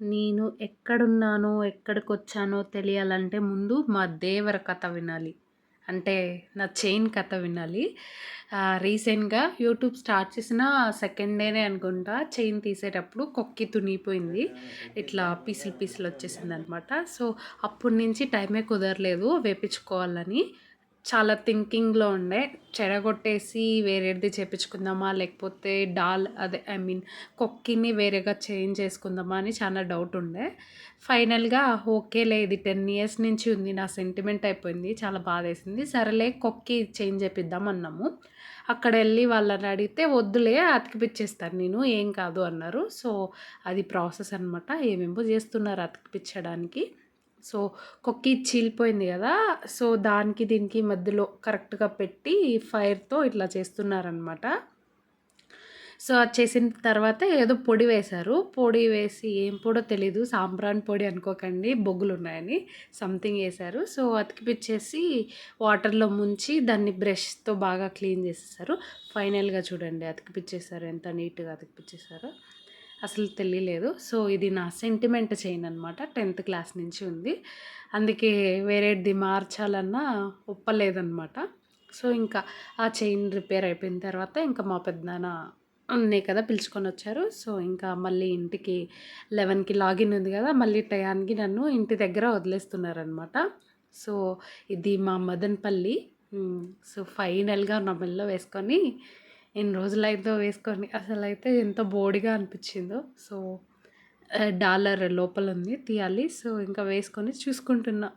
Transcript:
నేను ఎక్కడున్నానో ఎక్కడికొచ్చానో తెలియాలంటే ముందు మా దేవర కథ వినాలి. అంటే నా చైన్ కథ వినాలి. రీసెంట్గా యూట్యూబ్ స్టార్ట్ చేసిన సెకండ్ డేనే అనుకుంటా చైన్ తీసేటప్పుడు కొక్కి తునిగిపోయింది. ఇట్లా పీసులు పీసులు వచ్చేసింది అనమాట సో అప్పటి నుంచి టైమే కుదరలేదు వేపించుకోవాలని. చాలా థింకింగ్లో ఉండే. చెడగొట్టేసి వేరేది చేపించుకుందామా? లేకపోతే డాల్ అదే ఐ మీన్ కొక్కిని వేరేగా చేంజ్ చేసుకుందామా అని చాలా డౌట్ ఉండే. ఫైనల్గా ఓకేలే ఇది టెన్ ఇయర్స్ నుంచి ఉంది నా సెంటిమెంట్ అయిపోయింది చాలా బాధ వేసింది సరేలే కొక్కి చేంజ్ చేపిద్దాం అన్నాము. అక్కడ వెళ్ళి వాళ్ళని అడిగితే వద్దులే అతికిపిచ్చేస్తాను నేను ఏం కాదు అన్నారు. సో అది ప్రాసెస్ అనమాట ఏమేమో చేస్తున్నారు అతికిపించడానికి సో కొక్కి చీలిపోయింది కదా సో దానికి దీనికి మధ్యలో కరెక్ట్గా పెట్టి ఫైర్తో ఇట్లా చేస్తున్నారనమాట సో అది చేసిన తర్వాత ఏదో పొడి వేశారు. పొడి వేసి ఏం పొడో తెలీదు. సాంబ్రాన్ పొడి అనుకోకండి బొగ్గులు ఉన్నాయని సంథింగ్ వేశారు. సో అతికిపిచ్చేసి వాటర్లో ముంచి దాన్ని బ్రష్తో బాగా క్లీన్ చేసేసారు. ఫైనల్గా చూడండి అతికిపిచ్చేసారు ఎంత నీట్గా అతికిపిచ్చేసారో. అసలు తెలియలేదు. సో ఇది నా సెంటిమెంట్ చైన్ అనమాట టెన్త్ క్లాస్ నుంచి ఉంది. అందుకే వేరేది మార్చాలన్నా ఒప్పలేదన్నమాట. సో ఇంకా ఆ చైన్ రిపేర్ అయిపోయిన తర్వాత ఇంకా మా పెద్దనాన్న ఉన్నాయి కదా పిలుచుకొని వచ్చారు. సో ఇంకా మళ్ళీ ఇంటికి లెవెన్కి లాగిన్ ఉంది కదా మళ్ళీ టయానికి నన్ను ఇంటి దగ్గర వదిలేస్తున్నారనమాట సో ఇది మా మదన్పల్లి. సో ఫైనల్గా నా మెల్లో వేసుకొని ఎన్ని రోజులు అయితే వేసుకొని అసలు అయితే ఎంత బోడిగా అనిపించిందో. సో డాలర్ లోపల ఉంది తీయాలి. సో ఇంకా వేసుకొని చూసుకుంటున్నా.